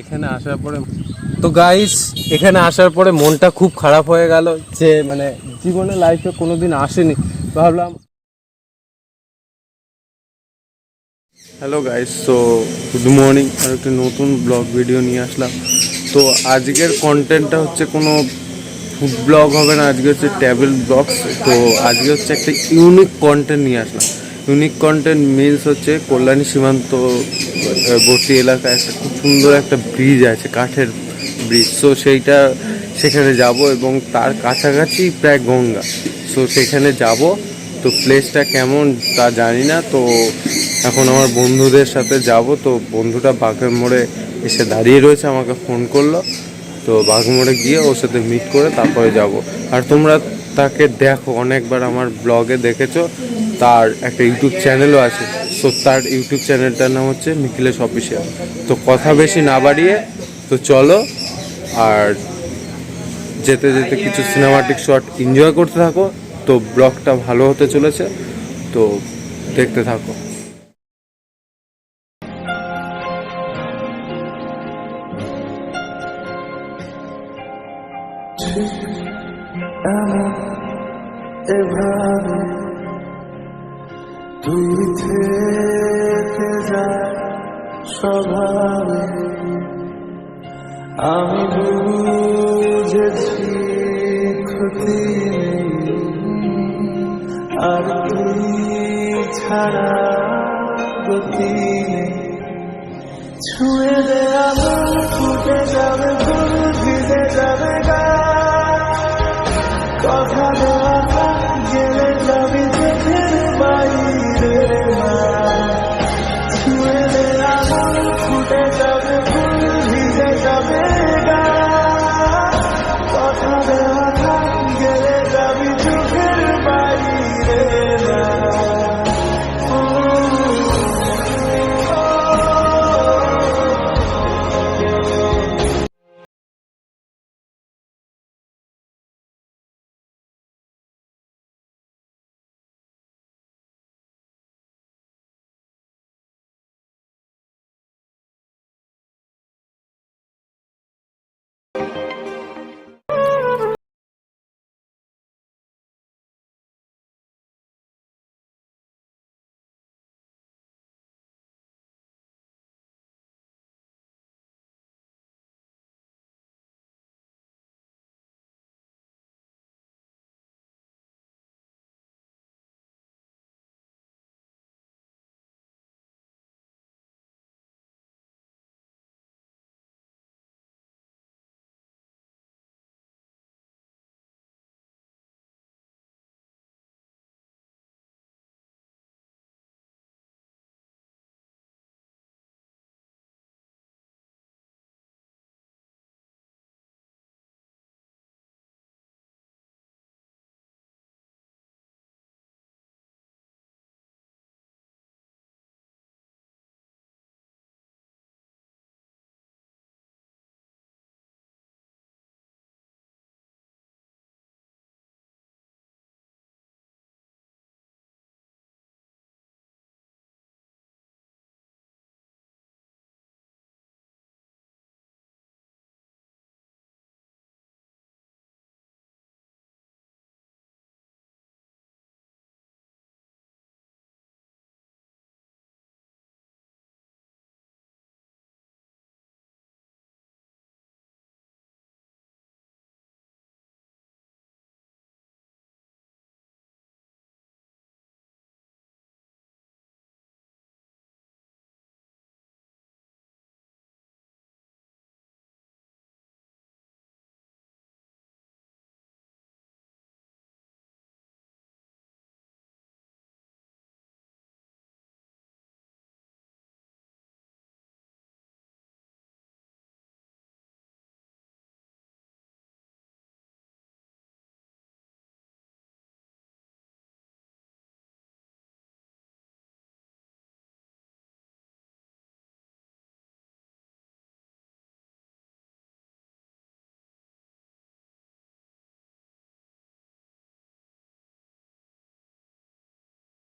এখানে আসার পরে তো গাইস এখানে আসার পরে মনটা খুব খারাপ হয়ে গেল যে মানে জীবনে লাইফে কোনোদিন আসেনি। ভাবলাম হ্যালো গাইস তো গুড মর্নিং আর একটা নতুন ব্লগ ভিডিও নিয়ে আসলাম। তো আজকের কন্টেন্টটা হচ্ছে কোনো ফুড ব্লগ হবে না, আজকে হচ্ছে ট্যাবেল ব্লগ তো আজকে হচ্ছে একটা ইউনিক কন্টেন্ট নিয়ে আসলাম। ইউনিক কন্টেন্ট মিলস হচ্ছে কল্যাণী সীমান্ত বর্তী এলাকায় একটা খুব সুন্দর একটা ব্রিজ আছে, কাঠের ব্রিজ সো সেইটা সেখানে যাব এবং তার কাছাকাছি প্রায় গঙ্গা। সো সেখানে যাব। তো প্লেসটা কেমন তা জানি না। তো এখন আমার বন্ধুদের সাথে যাব। তো বন্ধুটা বাঘের মোড়ে এসে দাঁড়িয়ে রয়েছে, আমাকে ফোন করল। তো বাঘমোড়ে গিয়ে ওর সাথে মিট করে তারপরে যাব। আর তোমরা তাকে দেখো, অনেকবার আমার ব্লগে দেখেছ। তার একটা ইউটিউব চ্যানেলও আছে। সো তার ইউটিউব চ্যানেলটার নাম হচ্ছে নিখিলেশ অফিসিয়াল। তো কথা বেশি না বাড়িয়ে, তো চলো আর যেতে যেতে কিছু সিনেমাটিক শট এনজয় করতে থাকো। তো ব্লগটা ভালো হতে চলেছে, তো দেখতে থাকো। এভাবে তুই থেকে যা স্বভাবে। আমি বুঝেছি ক্ষতি আর তুই ছাড়া গতি ছুঁয়ে দে আমার ফুটে যাবে ফুল ভিজে যাবে গা। কথা